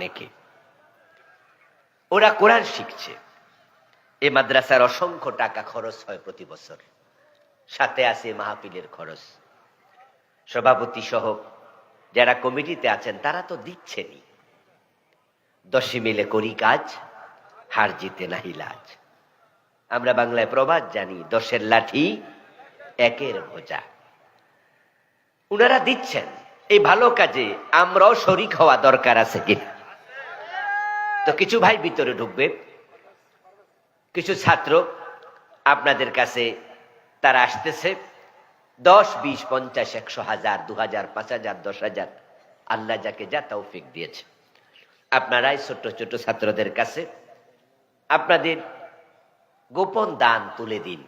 অনেকে। ওরা কোরআন শিখছে। এ মাদ্রাসার অসংখ্য টাকা খরচ হয় প্রতি বছর। সাথে আছে মাহফিলের খরচ। সভাপতি সহ যারা কমিটিতে আছেন, তারা তো দিচ্ছেনই। দশে মিলে করি কাজ, হার জিতে নাহি লাজ। আমরা বাংলায় প্রবাদ জানি, দশের লাঠি, একের বোঝা উনারা দিচ্ছেন, এই ভালো কাজে আমরাও শরিক হওয়া দরকার আছে কিনা? তো কিছু ভাই ভিতরে ঢুকবে। কিছু ছাত্র আপনাদের কাছে তারা আসতেছে। দশ, বিশ, পঞ্চাশ, একশো হাজার, দু হাজার, পাঁচ হাজার, দশ হাজার। আল্লাহ যাকে যা তৌফিক দিয়েছে। আপনারাই ছোট্ট ছোট ছাত্রদের কাছে আপনাদের গোপন দান তুলে দিন।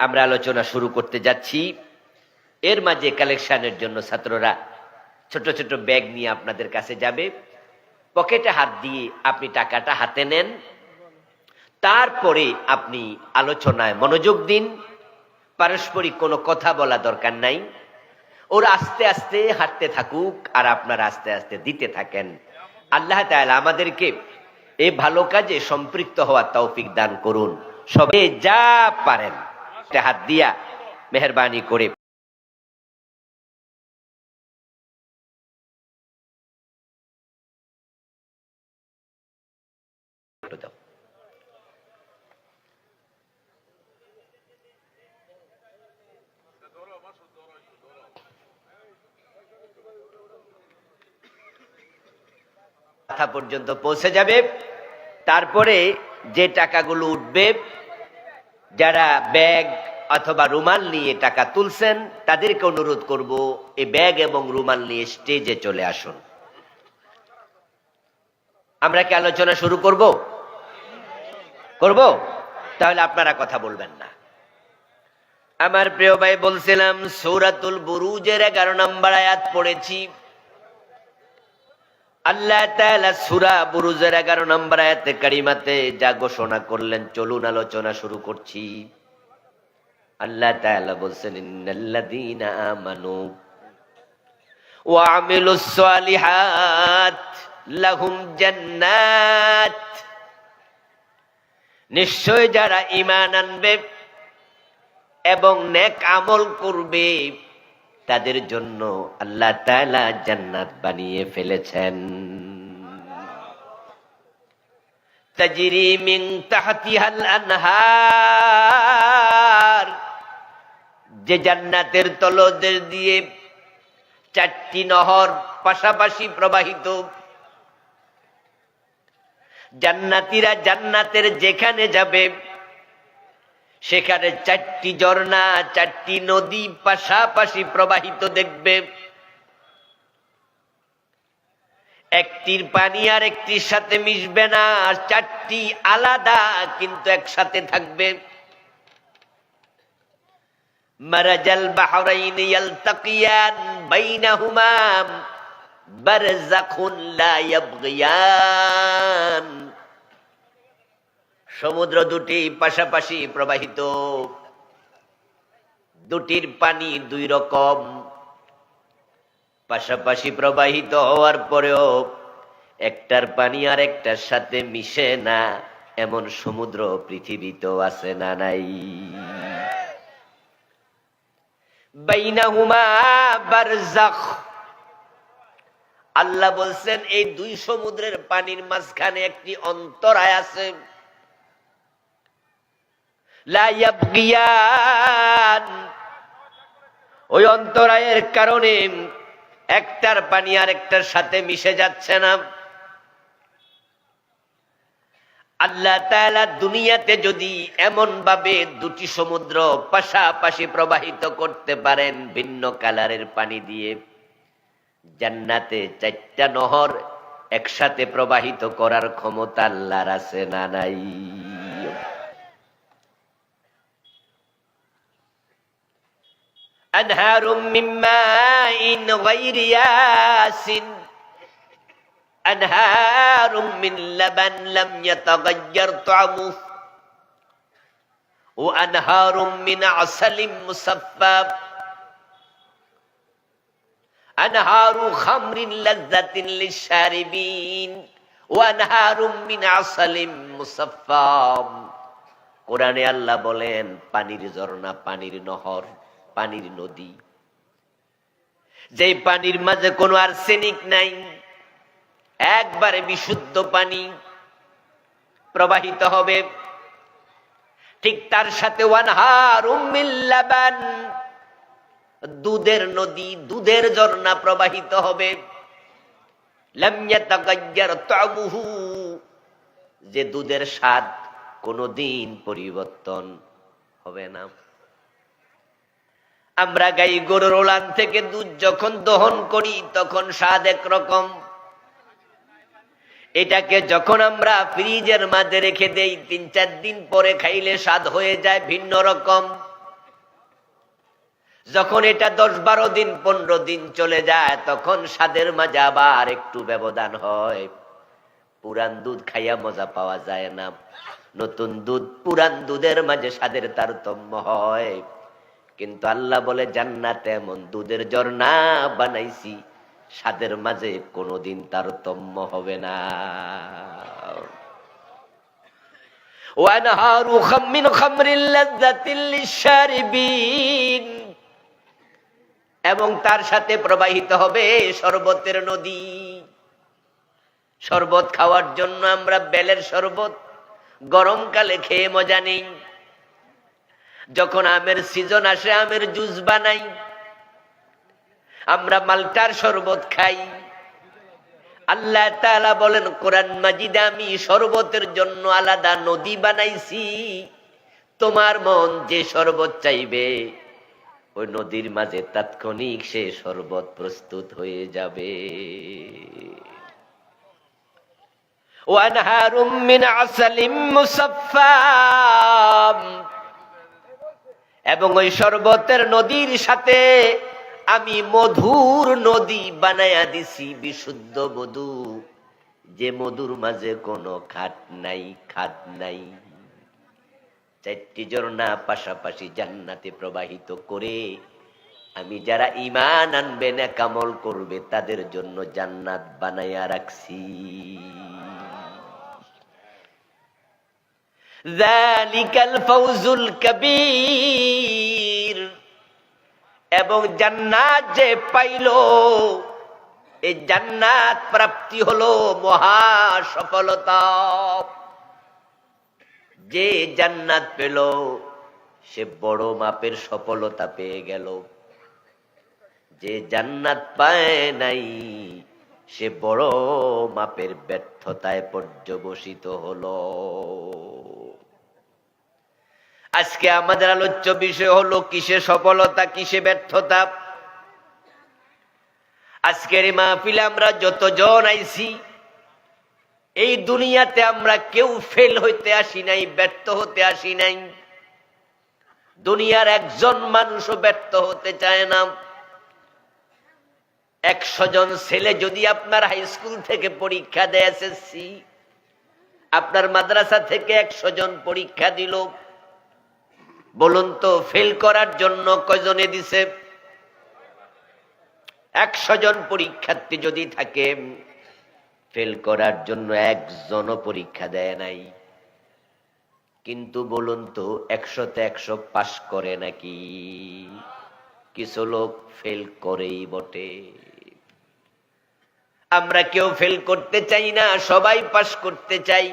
আমরা আলোচনা শুরু করতে যাচ্ছি। এর মাঝে কালেকশনের জন্য ছাত্ররা ছোট ছোট ব্যাগ নিয়ে আপনাদের কাছে যাবে। পকেটে হাত দিয়ে আপনি টাকাটা হাতে নেন। তারপরে আপনি আলোচনায় মনোযোগ দিন। পারস্পরিক কোনো কথা বলা দরকার নাই। ওর আস্তে আস্তে হাঁটতে থাকুক আর আপনার আস্তে আস্তে দিতে থাকেন। আল্লাহ তাআলা আমাদেরকে এই ভালো কাজে সম্পৃক্ত হওয়ার তৌফিক দান করুন। সবে যা পারেন হাত দিয়া মেহরবানি করে পর্যন্ত পৌঁছে যাবে। তারপরে যে টাকাগুলো উঠবে, যারা ব্যাগ অথবা রুমাল নিয়ে টাকা তুলছেন, তাদেরকে অনুরোধ করব, এই ব্যাগ এবং রুমাল নিয়ে স্টেজে চলে আসুন। আমরা কি আলোচনা শুরু করব? করব? তাহলে আপনারা কথা বলবেন না। আমার প্রিয় ভাই বলছিলাম, সৌরাতুল বুরুজের এগারো নম্বর আয়াত পড়েছি। আল্লাহ তাআলা সূরা বুরুজের 11 নম্বর আয়াতে কারিমাতে যা ঘোষণা করলেন, চলুন আলোচনা শুরু করছি। আল্লাহ তাআলা ইন্নাল্লাযীনা আমানু সালিহাত লাহুম জান্নাত। নিশ্চয় যারা ঈমান আনবে এবং নেক আমল করবে তাদের জন্য আল্লাহ তাআলা জান্নাত বানিয়ে ফেলেছেন। তাজরি মিন তাহতিহাল আনহার, যে জান্নাতের তলদেশ দিয়ে চারটি নহর পাশাপাশি প্রবাহিত। জান্নাতীরা জান্নাতের যেখানে যাবে সেখানে চারটি ঝর্ণা, চারটি নদী পাশাপাশি প্রবাহিত দেখবে। একটির পানি আর একটির সাথে মিশবে না, আর চারটি আলাদা কিন্তু একসাথে থাকবে। মারাজাল বাহরাইন ইয়ালতাকিয়ান বাইনাহুমা বারযাখুন লা ইয়াবগিয়ান। সমুদ্র দুটি পাশাপাশি প্রবাহিত। দুটির পানি দুই রকম। পাশাপাশি প্রবাহিত হওয়ার পরেও একটার পানি আর একটার সাথে মিশে না, এমন সমুদ্র পৃথিবীতেও আছে না নাই। আল্লাহ বলছেন, এই দুই সমুদ্রের পানির মাঝখানে একটি অন্তরায় আছে। ওই অন্তরায়ের কারণে একটার পানি আর একটার সাথে মিশে যাচ্ছে না। আল্লাহ দুনিয়াতে যদি এমন ভাবে দুটি সমুদ্র পাশাপাশি প্রবাহিত করতে পারেন ভিন্ন কালারের পানি দিয়ে, জান্নাতে চারটা নহর একসাথে প্রবাহিত করার ক্ষমতা আল্লাহর আছে না নাই? أنهار من ماء غير ياس أنهار من لبن لم يتغير طعمه وأنهار من عسل مصفى আনহারু খামরিন লাজ্জাতিন লিশারিবিন ওয়া আনহারুম মিন আসালিম মুসাফফাম কোরআনে আল্লাহ বলেন পানির ঝর্ণা পানির নহর পানির নদী। যেই পানির মাঝে কোনো আর্সেনিক নাই, একবারে বিশুদ্ধ পানি প্রবাহিত হবে। ঠিক তার সাথে দুধের নদী, দুধের ঝর্ণা প্রবাহিত হবে। যে দুধের স্বাদ কোনোদিন পরিবর্তন হবে না। আমরা গাই গরুর ওলান থেকে দুধ যখন দহন করি, তখন স্বাদ একরকম। এটাকে যখন আমরা ফ্রিজের মাঝে রেখে দেই, তিন চার দিন পরে খাইলে স্বাদ হয়ে যায় ভিন্ন রকম। যখন এটা দশ বারো দিন, পনেরো দিন চলে যায়, তখন স্বাদের মাঝে আবার একটু ব্যবধান হয়। পুরান দুধ খাইয়া মজা পাওয়া যায় না। নতুন দুধ পুরান দুধের মাঝে স্বাদের তারতম্য হয়। কিন্তু আল্লাহ বলে, জান্নাত এমন দুধের ঝর্ণা বানাইছি, স্বাদের মাঝে কোনোদিন তারতম্য হবে না। এবং তার সাথে প্রবাহিত হবে শরবতের নদী। শরবত খাওয়ার জন্য আমরা বেলের শরবত গরমকালে খেয়ে মজা নেই। যখন আমের সিজন আসে, আমের জুস বানাই। আমরা মালটার শরবত খাই। আল্লাহ বলেন, কোরআন মাজিদে আমি শরবতের জন্য আলাদা নদী বানাইছি। তোমার মন যে শরবত চাইবে, ওই নদীর মাঝে তাৎক্ষণিক সে শরবত প্রস্তুত হয়ে যাবে। ওয়ানহারুম মিন আসালিম মুসাফফাম। এবং ওই শরবতের নদীর সাথে আমি মধুর নদী বানায়া দিছি, বিশুদ্ধ মধু। যে মধুর মাঝে কোনো খাট নাই, খাদ নাই। চারটি ঝর্ণা পাশাপাশি জান্নাতে প্রবাহিত করে আমি যারা ইমান আনবে না কামল করবে, তাদের জন্য জান্নাত বানাইয়া রাখছি। ফাউজুল কবির এবং জান্নাত যে পাইল, এই জান্নাত প্রাপ্তি হলো মহা সফলতা যে জান্নাত পেল, সে বড় মাপের সফলতা পেয়ে গেল। যে জান্নাত পায় নাই, সে বড় মাপের ব্যর্থতায় পর্যবসিত হলো। আজকে আমাদের আলোচ্য বিষয় হলো, কিসে সফলতা, কিসে ব্যর্থতা? আজকের মাহফিলে আমরা যতজন আইছি, এই দুনিয়াতে আমরা কেউ ফেল হইতে আসি নাই, ব্যর্থ হতে আসি নাই। দুনিয়ার একজন মানুষও ব্যর্থ হতে চায় না। একশো জন ছেলে যদি আপনার হাই স্কুল থেকে পরীক্ষা দেয় এসএসসি আপনার মাদ্রাসা থেকে একশো জন পরীক্ষা দিল বলুন তো ফেল করার জন্য কয়জনে দিছে? একশো জন পরীক্ষার্থী যদি থাকে ফেল করার জন্য একজনও পরীক্ষা দেয় নাই। কিন্তু বলুন তো, একশোতে একশো পাশ করে নাকি? কিছু লোক ফেল করেই বটে। আমরা কেউ ফেল করতে চাই না, সবাই পাশ করতে চাই,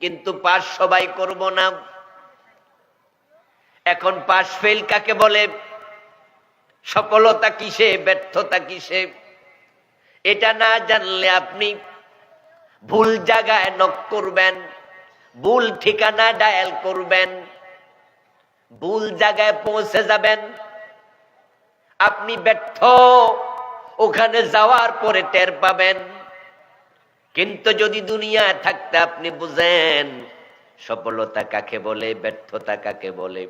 কিন্তু পাশ সবাই করব না। এখন পাশ ফেল কাকে বলে? সফলতা কিসে? ব্যর্থতা কিসে? এটা না জানলে আপনি ভুল জায়গায় নক করবেন, ভুল ঠিকানা ডায়াল করবেন, ভুল জায়গায় পৌঁছে যাবেন। আপনি ব্যর্থ, ওখানে যাওয়ার পরে টের পাবেন। কিন্তু যদি দুনিয়ায় থাকতে আপনি বুঝেন সফলতা কাকে বলে, ব্যর্থতা কাকে বলে?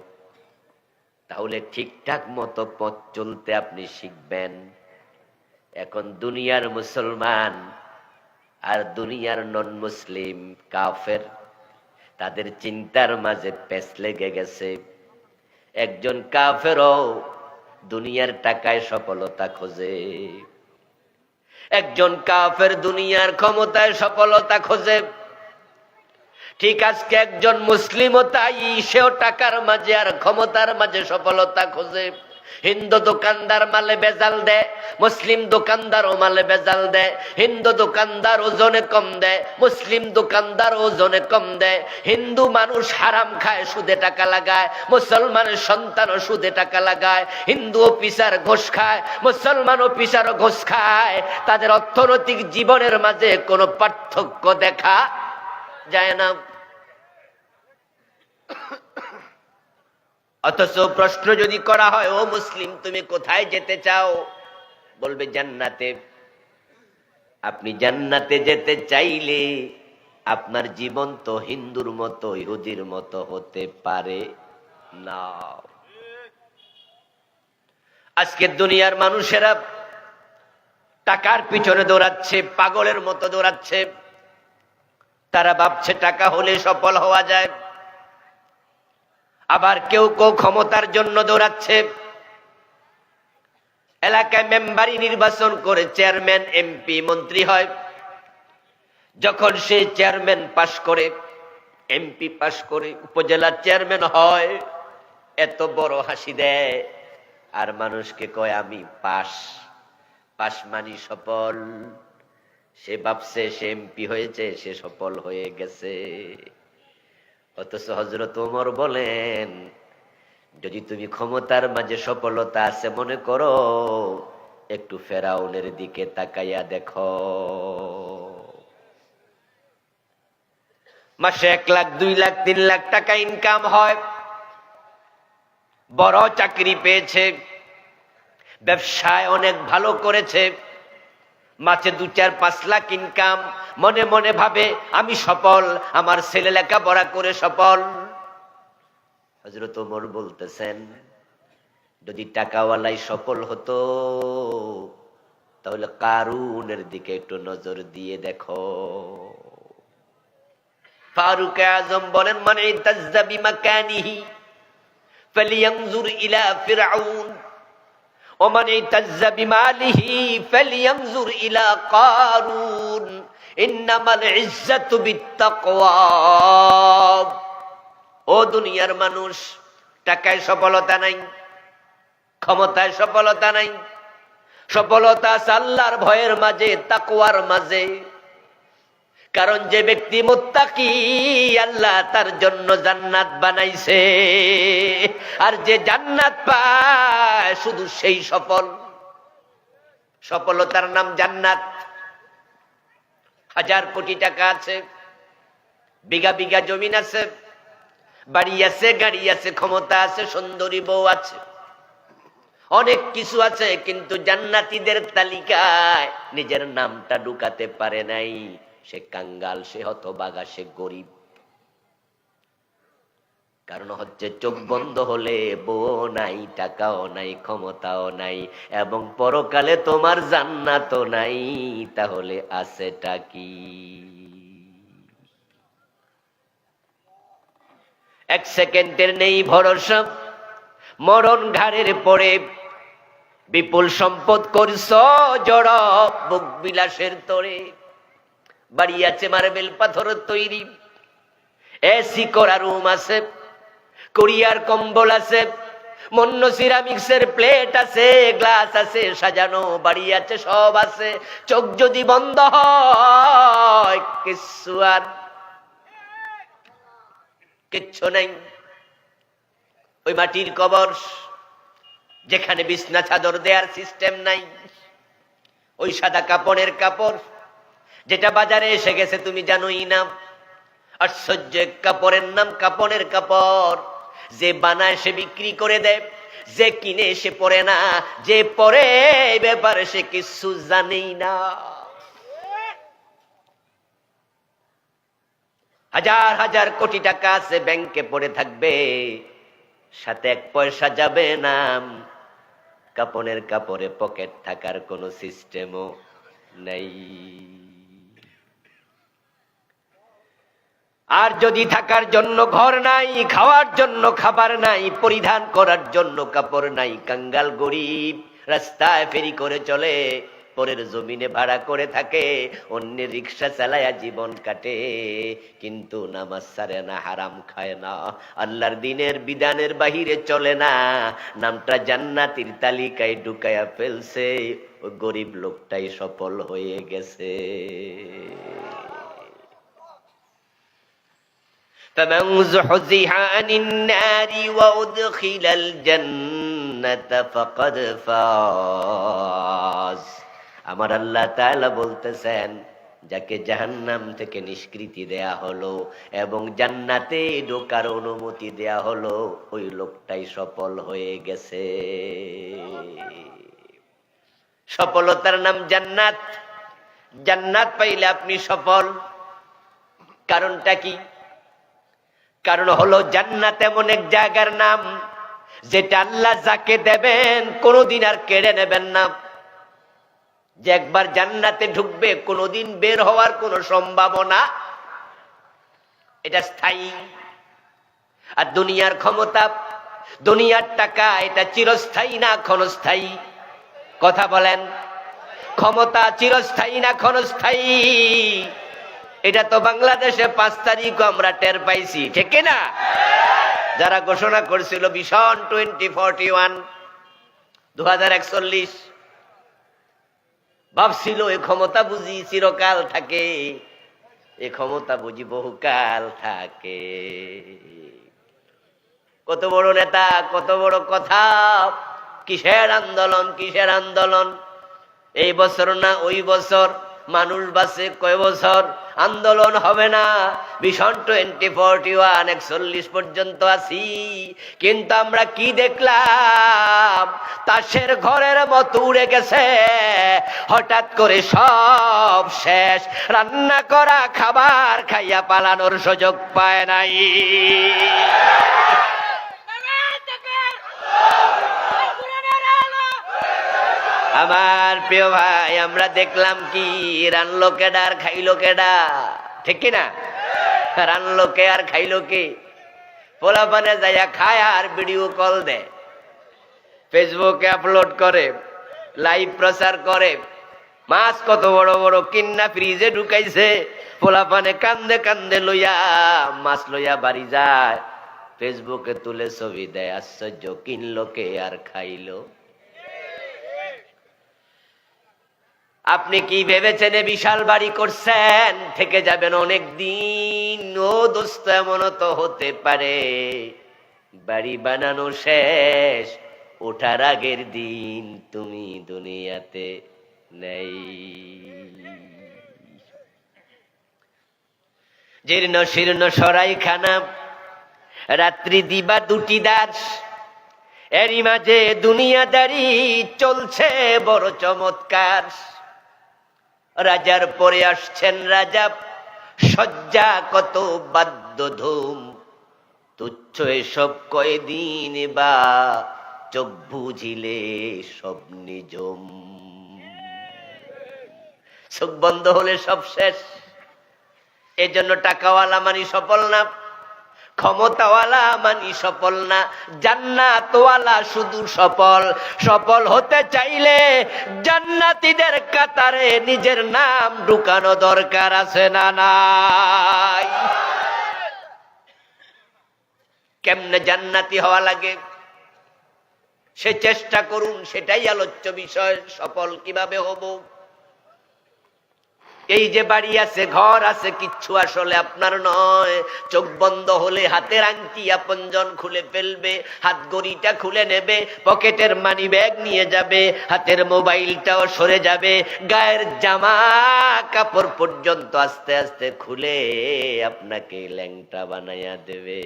তাহলে ঠিকঠাক মতো পথ চলতে আপনি শিখবেন। এখন দুনিয়ার মুসলমান আর দুনিয়ার নন মুসলিম কাফের, তাদের চিন্তার মাঝে পেস লেগে গেছে। একজন কাফেরও দুনিয়ার টাকায় সফলতা খোঁজে। একজন কাফের দুনিয়ার ক্ষমতায় সফলতা খোঁজে। ঠিক আজকে একজন মুসলিমও তাই সেও টাকার মাঝে আর ক্ষমতার মাঝে সফলতা খোঁজে। হিন্দু দোকানদার মালে বেজাল দেয়, মুসলিম দোকানদার ও মালে বেজাল দেয়। হিন্দু দোকানদার ওজনে কম দেয়, মুসলিম দোকানদার ওজনে কম দেয়। হিন্দু মানুষ হারাম খায়, সুদে টাকা লাগায়। মুসলমানের সন্তান সুদে টাকা লাগায়। হিন্দু অফিসার ঘোষ খায়, মুসলমান অফিসারও ঘোষ খায়। তাদের অর্থনৈতিক জীবনের মাঝে কোনো পার্থক্য দেখা যায় না। অথচ প্রশ্ন যদি করা হয়, ও মুসলিম, তুমি কোথায় যেতে চাও? বলবে, জান্নাতে। আপনি জান্নাতে যেতে চাইলে আপনার জীবন তো হিন্দুর মতো, ইহুদির মতো হতে পারে না। আজকের দুনিয়ার মানুষেরা টাকার পিছনে দৌড়াচ্ছে, পাগলের মতো দৌড়াচ্ছে। তারা ভাবছে, টাকা হলে সফল হওয়া যায়। আবার কেউ কেউ ক্ষমতার জন্য দৌড়াচ্ছে। এলাকায় মেম্বারি নির্বাচন করে চেয়ারম্যান, এমপি, মন্ত্রী হয়। যখন সে চেয়ারম্যান পাশ করে, এমপি পাশ করে উপজেলার চেয়ারম্যান হয়, এত বড় হাসি দেয়। আর মানুষকে কয়, আমি পাশ। পাশ মানি সফল। সে ভাবছে সে এমপি হয়েছে, সে সফল হয়ে গেছে। অথচ হজরত ওমর বলেন, যদি তুমি ক্ষমতার মাঝে সফলতা আছে, মনে করো, একটু ফেরাউনের দিকে তাকাইয়া দেখো। মাসে এক লাখ, দুই লাখ, তিন লাখ টাকা ইনকাম হয়। বড় চাকরি পেয়েছে, ব্যবসায় অনেক ভালো করেছে। মাসে দু চার, পাঁচ লাখ ইনকাম মনে মনে ভাবে, আমি সফল, আমার ছেলে লেখাপড়া করে সফল। হজরত ওমর বলতেছেন, যদি টাকাওয়ালাই সফল হতো, তাহলে কারুনের দিকে একটু নজর দিয়ে দেখো। ফারুক আজম বলেন মানে ইলা ফিরআউন। ওমান এই তাজ্জা বিমালিহি ফালিয়ানজুর ইলা কারুন, ইন্নামাল ইজ্জাতু ও দুনিয়ার মানুষ, টাকায় সফলতা নাই, ক্ষমতায় সফলতা নাই। সফলতা আল্লাহর ভয়ের মাঝে তাকুয়ার মাঝে। কারণ যে ব্যক্তি মুত্তাকি, আল্লাহ তার জন্য জান্নাত বানাইছে। আর যে জান্নাত পায়, শুধু সেই সফল। সফলতার নাম জান্নাত। হাজার কোটি টাকা আছে, বিঘা বিঘা জমিন আছে, বাড়ি আছে, গাড়ি আছে, ক্ষমতা আছে, সুন্দরী বউ আছে। অনেক কিছু আছে, কিন্তু জান্নাতীদের তালিকায় নিজের নামটা ঢুকাতে পারে নাই। সে কাঙ্গাল, সে হতবাগা, সে গরিব। কারণ হচ্ছে চোখ বন্ধ হলে বউ নাই, টাকাও নাই, ক্ষমতাও নাই, এবং পরকালে তোমার জান্নাতও নাই, তাহলে আছেটা কি? এক সেকেন্ডের নেই ভরসা, মরণ ঘাড়ের পরে বিপুল সম্পদ করছ, জড় বুক বিলাসের তোরে। বাড়ি আছে মার্বেল পাথর তৈরি। এসি করা রুম আছে, কোরিয়ার কম্বল আছে মন্য সিরামিক্সের প্লেট আছে, গ্লাস আছে, সাজানো বাড়ি আছে সব আছে। চোখ যদি বন্ধ হয় কিছু আর কিচ্ছু নেই। ওই মাটির কবর, যেখানে বিছনা চাদর দেওয়ার সিস্টেম নাই। ওই সাদা কাপড়ের কাপড় যেটা বাজারে এসে গেছে, তুমি জানোই না। আশ্চর্য কাপড়ের নাম কাপড়ের কাপড়। যে বানায় সে বিক্রি করে দেয়, যে কিনে সে পরে না। যে পরে ব্যাপারে সে কিছু জানেই না। হাজার হাজার কোটি টাকা আছে, ব্যাংকে পড়ে থাকবে। সাথে এক পয়সা যাবে না। কাপড়ের কাপড়ে পকেট থাকার কোনো সিস্টেমও নেই। আর যদি থাকার জন্য ঘর নাই, খাওয়ার জন্য খাবার নাই, পরিধান করার জন্য কাপড় নাই, কাঙ্গাল গরিব রাস্তায় ফেরি করে চলে, পরের জমিনে ভাড়া করে থাকে অন্যের রিক্সা চালায়া জীবন কাটে, কিন্তু নামাজ সারে না, হারাম খায় না, আল্লাহর দিনের বিধানের বাহিরে চলে না, নামটা জান্নাতির তালিকায় ঢুকায়া ফেলছে গরিব লোকটাই সফল হয়ে গেছে। فمن زحزح عن النار وأدخل الجنة فقد فاز আমার আল্লাহ তাআলা বলতেছেন যাকে জাহান্নাম থেকে নিষ্কৃতি দেয়া হলো এবং জান্নাতে ঢোকার অনুমতি দেয়া হলো ওই লোকটাই সফল হয়ে গেছে সফলতার নাম জান্নাত জান্নাত পাইলে আপনি সফল কারণটা কি কারণ হলো জান্নাত এমন এক জায়গার নাম, যেটা আল্লাহ যাকে দেবেন কোনোদিন আর কেড়ে নেবেন না। যে একবার জান্নাতে ঢুকবে, কোনোদিন বের হওয়ার কোনো সম্ভাবনা এটা স্থায়ী। আর দুনিয়ার ক্ষমতা, দুনিয়ার টাকা, এটা চিরস্থায়ী না ক্ষণস্থায়ী? কথা বলেন। ক্ষমতা চিরস্থায়ী না ক্ষণস্থায়ী? এটা তো বাংলাদেশে পাঁচ তারিখ আমরা টের পাইছি, ঠিক না যারা ঘোষণা করছিল ভীষণ টোয়েন্টি ফর্টি ওয়ান দু হাজার একচল্লিশ। ভাবছিল এ ক্ষমতা বুঝি চিরকাল থাকে, এ ক্ষমতা বুঝি বহুকাল থাকে। কত বড় নেতা, কত বড় কথা, কিসের আন্দোলন কিসের আন্দোলন? এই বছর না, ওই বছর, মানুষ বাসে কয় বছর? আন্দোলন হবে না। ভীষণ টোয়েন্টি ফোরটি ওয়ান, একচল্লিশ পর্যন্ত আছি। কিন্তু আমরা কি দেখলাম? তাসের ঘরের মতো উড়ে গেছে। হঠাৎ করে সব শেষ। রান্না করা, খাবার খাইয়া পালানোর সুযোগ পায় নাই। আমার প্রিয় ভাই, আমরা দেখলাম কি? রানলো কেডা আর খাইলো কেডা? ঠিক কি না রানলো কে আর খাইলো কে? পোলা পানে যাইয়া খায় আর ভিডিও কল দেয়। ফেসবুকে আপলোড করে লাইভ প্রচার করে। মাছ কত বড় বড় কিন্না ফ্রিজে ঢুকাইছে। পোলা পানে কান্দে কান্দে লইয়া মাছ লইয়া বাড়ি যায়। ফেসবুকে তুলে ছবি দেয়, আশ্চর্য, কিনলো কে আর খাইলো? আপনি কি ভেবেছেন বিশাল বাড়ি করছেন? থেকে যাবেন অনেক দিন। ও দোস্ত এমন তো হতে পারে। বাড়ি বানানো শেষ, ওঠার আগের দিন তুমি দুনিয়াতে নেই। জীর্ণ শীর্ণ সরাই খানা রাত্রি দিবা দুটি দাস। এরই মাঝে দুনিয়াদারি চলছে, বড় চমৎকার। রাজার পরে আসছেন রাজা। শয্যা কত বাদ্য ধুম তুচ্ছ এসব কয়দিন বা চোখ বুঝিলে সব নিজম চোখ বন্ধ হলে সব শেষ। এজন্য টাকাওয়ালা মানি সফল না। ক্ষমতাওয়ালা মানি সফল না, জান্নাতওয়ালা শুধু সফল। সফল হতে চাইলে জান্নাতীদের কাতারে নিজের নাম ঢুকানো দরকার আছে না নাই? কেমনে জান্নাতি হওয়া লাগে? সে চেষ্টা করুন, সেটাই আলোচ্য বিষয়, সফল কীভাবে হব? এই যে বাড়ি আছে, ঘর আছে, কিচ্ছু আসলে আপনার নয়। চোখ বন্ধ হলে হাতের আংটি আপনজন খুলে ফেলবে, হাত গড়িটা খুলে নেবে, পকেটের মানি ব্যাগ নিয়ে যাবে, হাতের মোবাইলটাও সরে যাবে, গায়ের জামা কাপড় পর্যন্ত আস্তে আস্তে খুলে আপনাকে ল্যাংটা বানাইয়া দেবে।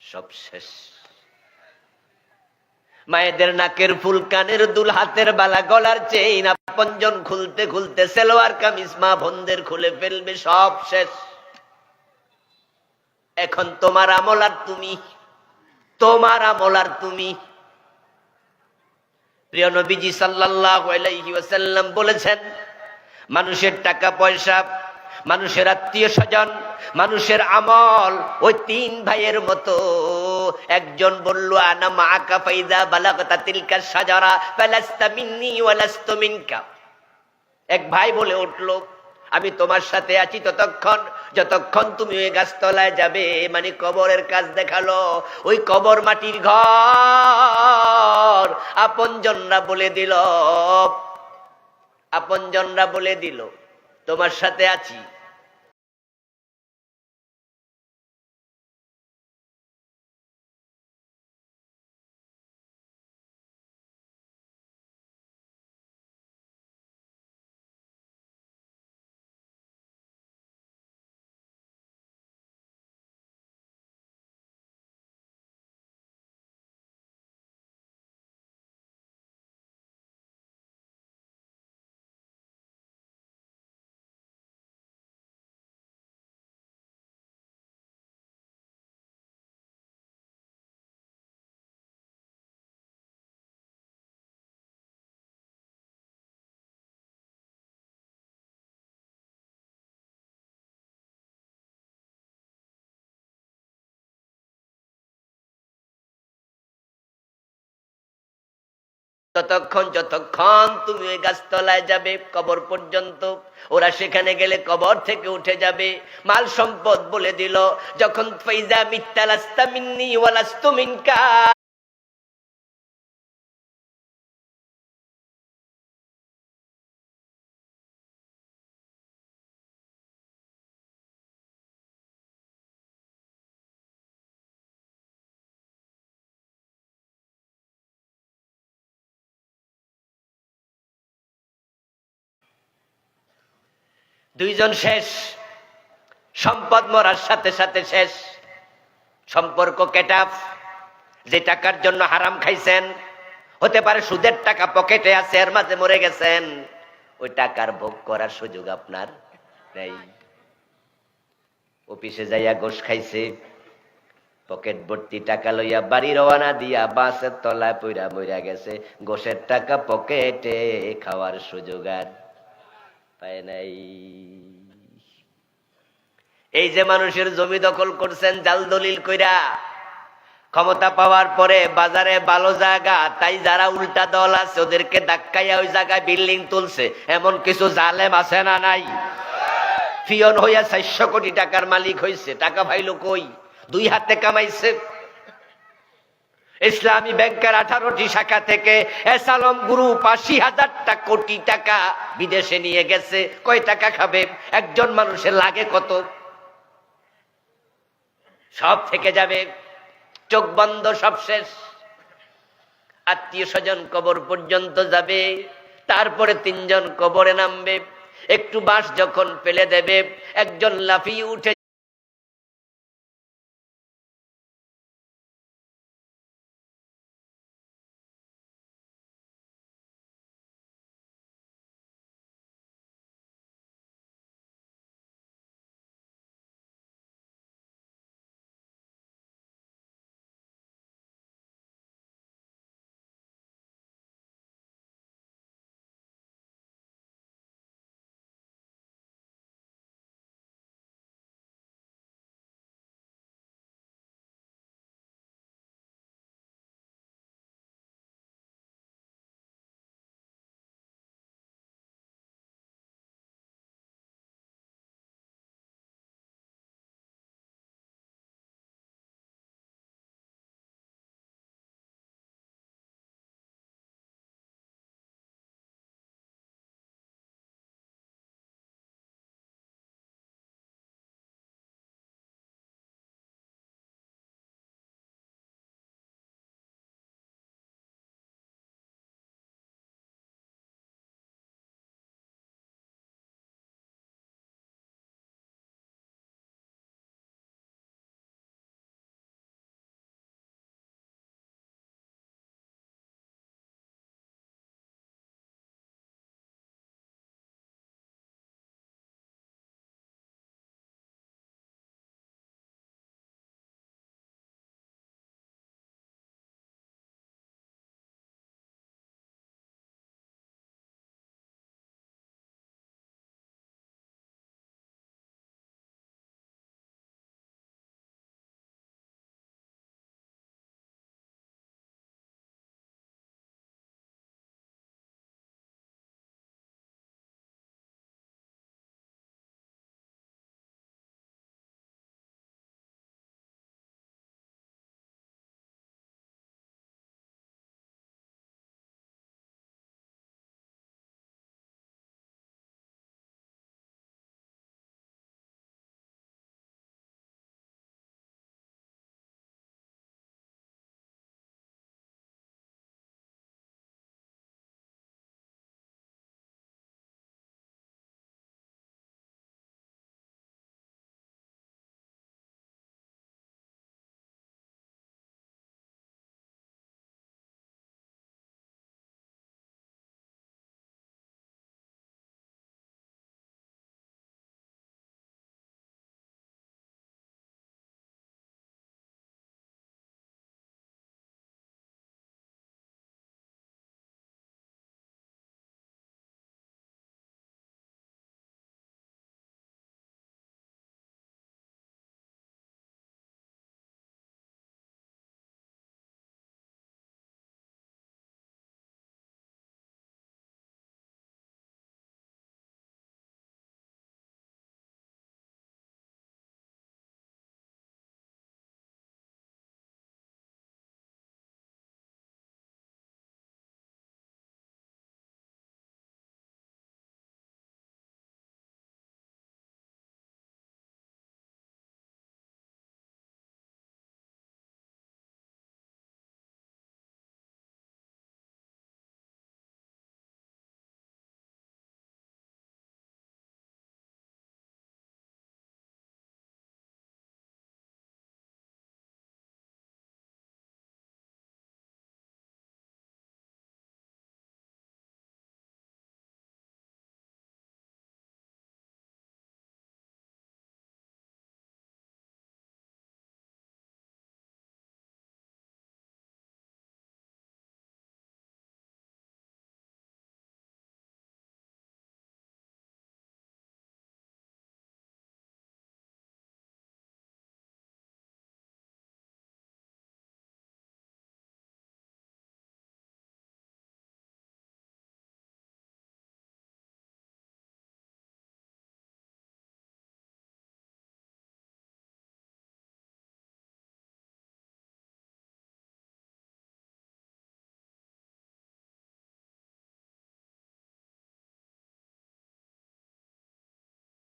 সব শেষ। মায়েদের নাকের ফুল কানের দুল, হাতের বালা, গলার চেইন, আপনজন খুলতে খুলতে সেলোয়ার, কামিজ, মা বন্ধের খুলে ফেলবে সব শেষ। এখন তোমার আমল আর তুমি, তোমার আমল আর তুমি। প্রিয় নবীজি সাল্লাল্লাহু আলাইহি ওয়াসাল্লাম বলেছেন, মানুষের টাকা পয়সা, মানুষের আত্মীয় স্বজন, মানুষের আমল ওই তিন ভাইয়ের মতো। একজন বলল, আনা মা আকা ফাইদা বালাগতা তিলকা সাজারা ফালাস্তা মিন্নি ওয়ালাস্তু মিনকা। এক ভাই বলে উঠল, আমি তোমার সাথে আছি ততক্ষণ, যতক্ষণ তুমি ওই গাছতলায় যাবে মানে কবরের কাজ দেখাল, ওই কবর মাটির ঘর। আপনজনরা বলে দিল, আপনজনরা বলে দিল, তোমার সাথে আছি। ততক্ষণ যতক্ষণ তুমি ওই গাছতলায় যাবে, কবর পর্যন্ত, ওরা সেখানে গেলে কবর থেকে উঠে যাবে। মাল সম্পদ বলে দিল, যখন ফাইজা মিত্তালাস্তা মিন্নি ওয়ালাস্তু দুইজন শেষ। সম্পদ মরার সাথে সাথে শেষ। সম্পর্ক কেটাফ যে টাকার জন্য হারাম খাইছেন, হতে পারে সুদের টাকা পকেটে আছে, এর মাঝে মরে গেছেন। ওই টাকার ভোগ করার সুযোগ আপনার নেই। অফিসে যাইয়া গোশ খাইছে। পকেট ভর্তি টাকা লইয়া বাড়ি রওনা দিয়া বাসের তলায় পইরা মইরা গেছে। গোশের টাকা পকেটে খাওয়ার সুযোগ আর পায় নাই। এই যে মানুষের জমি দখল করছেন, জাল দলিল কইরা, ক্ষমতা পাওয়ার পরে বাজারে ভালো জায়গা, তাই যারা উল্টা দল আছে, ওদেরকে ধাক্কাইয়া ওই জায়গায় বিল্ডিং তুলছে। এমন কিছু জালেম আছে না নাই? ফিয়ন হইয়া চারশো কোটি টাকার মালিক হইছে। টাকা ভাইলো কই? দুই হাতে কামাইছে ইসলামী ব্যাংকের আঠারোটি শাখা থেকে এসালম গ্রুপ আশি হাজারটা কোটি টাকা বিদেশে নিয়ে গেছে। কয় টাকা খাবে? একজন মানুষের লাগে কত? সব থেকে যাবে। চোখ বন্ধ, সব শেষ। আত্মীয় স্বজন কবর পর্যন্ত যাবে। তারপরে তিনজন কবরে নামবে। একটু বাঁশ যখন ফেলে দেবে, একজন লাফিয়ে উঠে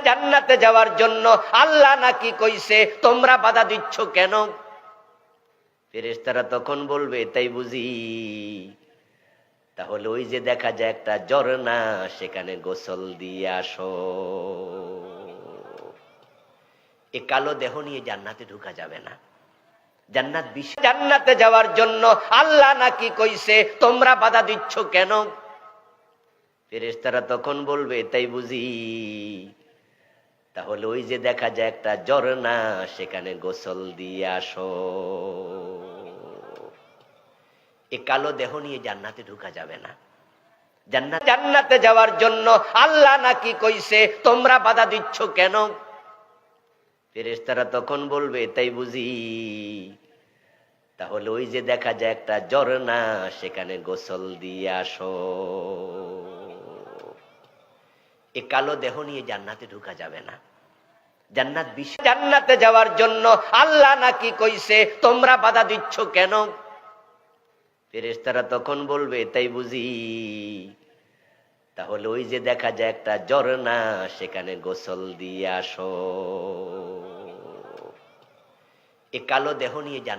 জান্নাতে যাওয়ার জন্য আল্লাহ নাকি কইছে, তোমরা বাধা দিচ্ছ কেন? ফেরেশতারা তখন বলবে তাই বুঝি। তাহলে ওই যে দেখা যায় একটা ঝর্ণা, সেখানে গোসল দিয়ে আসো। এ কালো দেহ নিয়ে জান্নাতে ঢুকা যাবে না। জান্নাত জান্নাতে যাওয়ার জন্য আল্লাহ নাকি কইছে, তোমরা বাধা দিচ্ছ কেন? ফেরেশতারা তখন বলবে তাই বুঝি। তাহলে ওই যে দেখা যায় একটা ঝর্ণা সেখানে গোসল দিয়ে আসো। এ কালো দেহ নিয়ে জান্নাতে ঢুকা যাবে না। জান্নাত জান্নাতে যাওয়ার জন্য আল্লাহ নাকি কইছে, তোমরা বাধা দিচ্ছ কেন? ফেরেশতারা তখন বলবে তাই বুঝি। তাহলে ওই যে দেখা যায় একটা ঝর্ণা সেখানে গোসল দিয়ে আসো। এ কালো দেহ নিয়ে জান্নাতে ঢুকা যাবে না। জান্নাত বিশ্ব জান্নাতে যাওয়ার জন্য আল্লাহ নাকি কইছে, তোমরা বাধা দিচ্ছ কেন? ফেরেশতারা তখন বলবে তাই বুঝি। তাহলে ওই যে দেখা যায় একটা ঝর্ণা সেখানে গোসল দিয়ে আসো। এ কালো দেহ নিয়ে